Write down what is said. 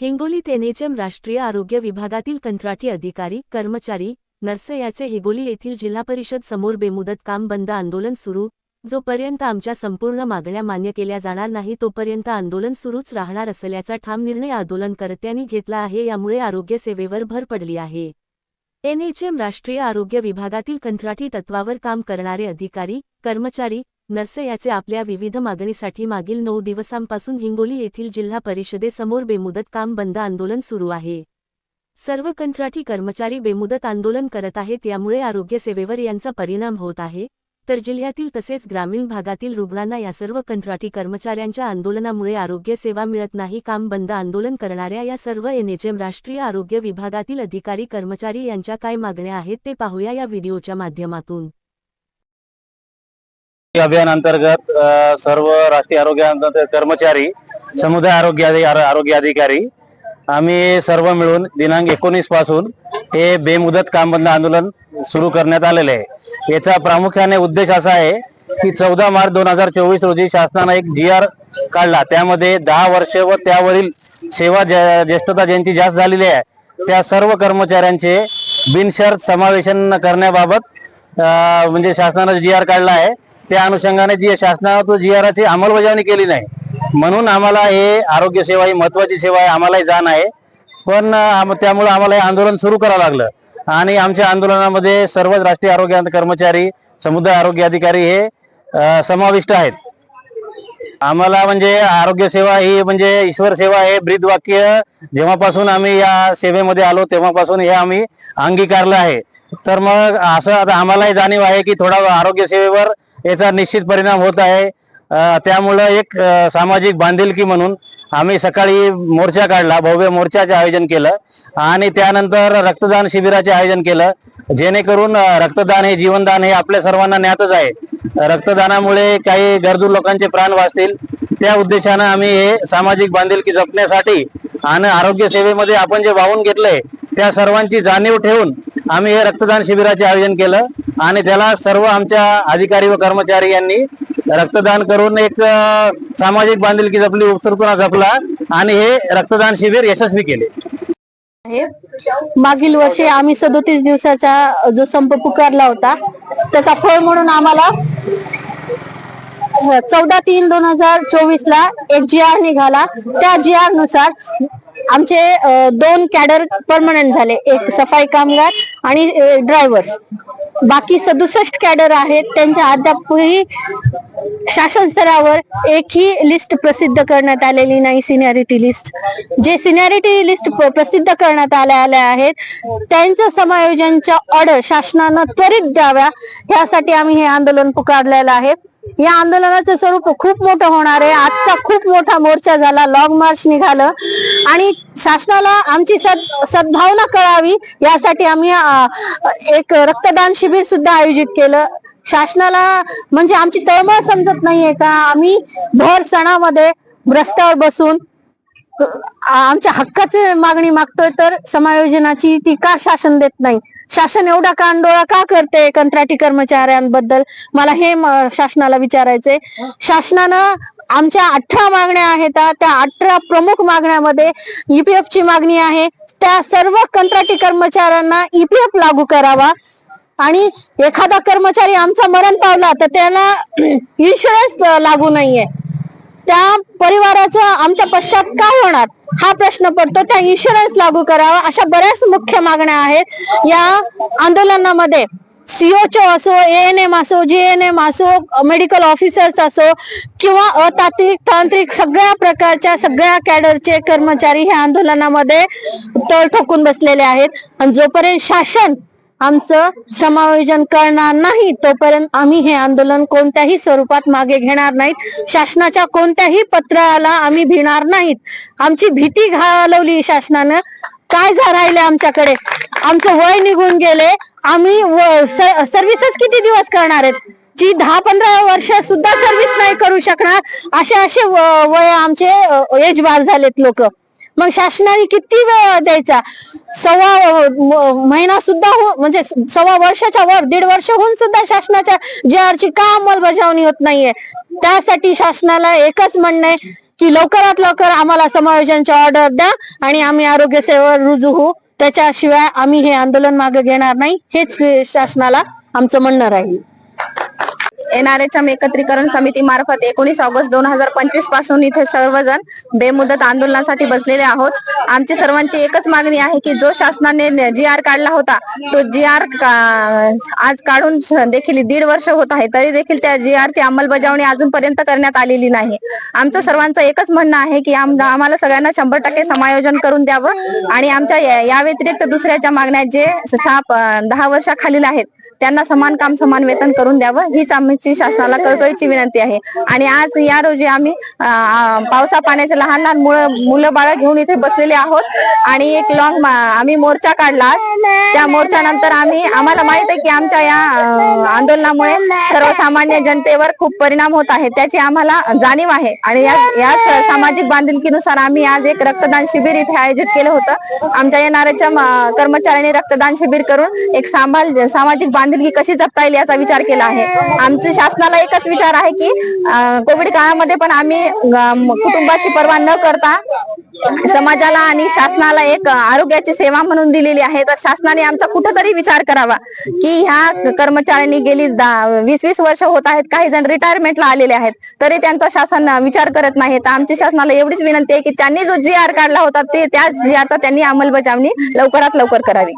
हिंगोलीत एनएचएम राष्ट्रीय आरोग्य विभागातील कंत्राटी अधिकारी कर्मचारी नर्स याचे हिंगोली येथील जिल्हा परिषद समोर बेमुदत काम बंद आंदोलन सुरू जोपर्यंत आमच्या संपूर्ण मागण्या मान्य केल्या जाणार नाही तोपर्यंत आंदोलन सुरूच राहणार असल्याचा ठाम निर्णय आंदोलनकर्त्यांनी घेतला आहे यामुळे आरोग्य सेवेवर भर पडली आहे. एनएचएम राष्ट्रीय आरोग्य विभागातील कंत्राटी तत्वावर काम करणारे अधिकारी कर्मचारी नर्स याचे आपल्या विविध मागणीसाठी मागील नऊ दिवसांपासून हिंगोली येथील जिल्हा परिषदेसमोर बेमुदत काम बंद आंदोलन सुरू आहे. सर्व कंत्राटी कर्मचारी बेमुदत आंदोलन करत आहेत यामुळे आरोग्यसेवेवर यांचा परिणाम होत आहे. तर जिल्ह्यातील तसेच ग्रामीण भागातील रुग्णांना या सर्व कंत्राटी कर्मचाऱ्यांच्या आंदोलनामुळे आरोग्यसेवा मिळत नाही. काम बंद आंदोलन करणाऱ्या या सर्व एनएचएम राष्ट्रीय आरोग्य विभागातील अधिकारी कर्मचारी यांच्या काय मागण्या आहेत ते पाहूया या व्हिडिओच्या माध्यमातून. अभियान अंतर्गत सर्व राष्ट्रीय आरोग्य कर्मचारी समुदाय आरोग्य आरोग्य अधिकारी आम्ही सर्व मिळून दिनांक एकोणीसपासून हे बेमुदत काम बंद आंदोलन सुरू करण्यात आलेले आहे. याचा प्रामुख्याने उद्देश असा आहे की चौदा मार्च दोन हजार चोवीस रोजी शासनानं एक जी आर काढला. त्यामध्ये दहा वर्ष व त्यावरील सेवा ज्या- ज्येष्ठता ज्यांची जास्त झालेली आहे त्या सर्व कर्मचाऱ्यांचे बिनशर्त समावेशन करण्याबाबत म्हणजे शासनानं जी आर काढला आहे. त्या अनुषंगाने जी शासनानं जी जी आरची अंमलबजावणी केली नाही म्हणून आम्हाला हे आरोग्य सेवा ही महत्वाची सेवा आहे आम्हालाही जाण आहे. पण त्यामुळे आम्हाला हे आंदोलन सुरू करावं लागलं. आणि आमच्या आंदोलनामध्ये सर्वच राष्ट्रीय आरोग्य कर्मचारी समुदाय आरोग्य अधिकारी हे समाविष्ट आहेत. आम्हाला म्हणजे आरोग्य सेवा ही म्हणजे ईश्वर सेवा हे ब्रीद वाक्य जेव्हापासून आम्ही या सेवेमध्ये आलो तेव्हापासून हे आम्ही अंगीकारलं आहे. तर मग असं आता आम्हालाही जाणीव आहे की थोडा आरोग्य सेवेवर याचा निश्चित परिणाम होत आहे. त्यामुळं एक सामाजिक बांधिलकी म्हणून आम्ही सकाळी मोर्चा काढला भव्य मोर्चाचे आयोजन केलं आणि त्यानंतर रक्तदान शिबिराचे आयोजन केलं. जेणेकरून रक्तदान हे जीवनदान हे आपल्या सर्वांना ज्ञातच आहे. रक्तदानामुळे काही गरजू लोकांचे प्राण वाचतील. त्या उद्देशानं आम्ही हे सामाजिक बांधिलकी जपण्यासाठी आणि आरोग्य सेवेमध्ये आपण जे वाहून घेतलंय त्या सर्वांची जाणीव ठेवून आम्ही हे रक्तदान शिबिराचे आयोजन केलं. आणि त्याला सर्व आमच्या अधिकारी व कर्मचारी यांनी रक्तदान करून एक सामाजिक बांधिलकी जपली उपसर्पणा जपला आणि हे रक्तदान शिबिर यशस्वी केले. मागील वर्षी आम्ही सदोतीस दिवसाचा जो संप पुकारला होता त्याचा फळ म्हणून आम्हाला चौदा तीन दोन हजार चोवीस ला एक जी आर निघाला. त्या जी आरनुसार आमचे दोन कॅडर परमनंट झाले. एक सफाई कामगार आणि ड्रायव्हर्स. बाकी सदुसष्ट कॅडर आहेत त्यांच्या अद्यापही शासन स्तरावर एकही लिस्ट प्रसिद्ध करण्यात आलेली नाही सिनियरिटी लिस्ट जे सिनियरिटी लिस्ट प्रसिद्ध करण्यात आल्या आल्या आहेत त्यांचं समायोजनच्या ऑर्डर शासनानं त्वरित द्याव्या यासाठी आम्ही हे आंदोलन पुकारलेलं आहे. या आंदोलनाचं स्वरूप खूप मोठं होणार आहे. आजचा खूप मोठा मोर्चा झाला. लॉंग मार्च निघालं. आणि शासनाला आमची सद सद्भावना कळावी यासाठी आम्ही एक रक्तदान शिबिर सुद्धा आयोजित केलं. शासनाला म्हणजे आमची तळमळ समजत नाहीये का? आम्ही भर सणामध्ये रस्त्यावर बसून आमच्या हक्काची मागणी मागतोय तर समायोजनाची ती का शासन देत नाही. शासन एवढा कांडोळा का करते कंत्राटी कर्मचाऱ्यांबद्दल? मला हे शासनाला विचारायचंय. शासनानं आमच्या अठरा मागण्या आहेत त्या अठरा प्रमुख मागण्यामध्ये ईपीएफ ची मागणी आहे. त्या सर्व कंत्राटी कर्मचाऱ्यांना ईपीएफ लागू करावा. आणि एखादा कर्मचारी आमचा मरण पावला तर त्याला इन्शुरन्स लागू नाहीये. त्या परिवाराचं आमच्या पश्चात काय होणार? हा प्रश्न पडतो. त्या इन्शुरन्स लागू करावा. अशा बऱ्याच मुख्य मागण्या आहेत. या आंदोलनामध्ये सीओच असो एएनएम असो जीएनएम असो मेडिकल ऑफिसर्स असो किंवा अतांत्रिक तांत्रिक सगळ्या प्रकारच्या सगळ्या कॅडरचे कर्मचारी ह्या आंदोलनामध्ये तळ ठोकून बसलेले आहेत. आणि जोपर्यंत शासन आमचं समायोजन करणार नाही तोपर्यंत आम्ही हे आंदोलन कोणत्याही स्वरूपात मागे घेणार नाहीत. शासनाच्या कोणत्याही पत्राला आम्ही भिणार नाहीत. आमची भीती घालवली शासनानं. काय राहिले आमच्याकडे? आमचं वय निघून गेले. आम्ही सर्व्हिसच किती दिवस करणार आहेत? जी दहा पंधरा वर्ष सुद्धा सर्व्हिस नाही करू शकणार असे असे व- वय आमचे एज बार झालेत लोक. मग शासनाने किती वेळ द्यायचा? सव्वा महिना सुद्धा हो म्हणजे सव्वा वर्षाच्या वर दीड वर्ष होऊन सुद्धा शासनाच्या जी आरची का अंमलबजावणी होत नाहीये? त्यासाठी शासनाला एकच म्हणणं आहे की लवकरात लवकर आम्हाला समायोजनची ऑर्डर द्या आणि आम्ही आरोग्य सेवेवर रुजू होऊ. त्याच्याशिवाय आम्ही हे आंदोलन मागे घेणार नाही. हेच शासनाला आमचं म्हणणं राहील. एनआरएचएम एकत्रीकरण समिती मार्फत एकोणीस ऑगस्ट दोन हजार पंचवीसपासून इथे सर्वजण बेमुदत आंदोलनासाठी बसलेले आहोत. आमची सर्वांची एकच मागणी आहे की जो शासनाने जी आर काढला होता तो जी आर आज काढून देखील दीड वर्ष होत आहे तरी देखील त्या जी आर ची अंमलबजावणी अजूनपर्यंत करण्यात आलेली नाही. आमचं सर्वांचं एकच म्हणणं आहे की आम्हाला सगळ्यांना शंभर टक्के समायोजन करून द्यावं आणि आमच्या या व्यतिरिक्त दुसऱ्याच्या मागण्या जे स्थाप दहा वर्षाखालील आहेत त्यांना समान काम समान वेतन करून द्यावं हीच आम्ही आमची शासनाला कळकळीची विनंती आहे. आणि आज या रोजी आम्ही पावसा पाण्याचे लहान लहान मुलं मुलं बाळ घेऊन इथे बसलेले आहोत. आणि एक लॉंग आम्ही मोर्चा काढला. त्या त्या मोर्चानंतर आम्ही आम्हाला माहीत आहे की आमच्या या आंदोलनामुळे सर्वसामान्य जनतेवर खूप परिणाम होत आहे. त्याची आम्हाला जाणीव आहे. आणि या याच सामाजिक बांधिलकीनुसार आम्ही आज एक रक्तदान शिबिर इथे आयोजित केलं होतं. आमच्या येणाऱ्याच्या कर्मचाऱ्यांनी रक्तदान शिबिर करून एक सांभाळ सामाजिक बांधिलकी कशी जपता येईल याचा विचार केला आहे. आमचं शासनाला एकच विचार आहे की कोविड काळामध्ये पण आम्ही कुटुंबाची पर्वा न करता समाजाला आणि शासनाला एक आरोग्याची सेवा म्हणून दिलेली आहे. तर शासनाने आमचा कुठंतरी विचार करावा की ह्या कर्मचाऱ्यांनी गेली वीस वीस वर्ष होत आहेत काही जण रिटायरमेंटला आलेले आहेत तरी त्यांचा शासन विचार करत नाही. तर आमची शासनाला एवढीच विनंती आहे की त्यांनी जो जी आर काढला होता ते त्या जी आरचा त्यांनी अंमलबजावणी लवकरात लवकर करावी.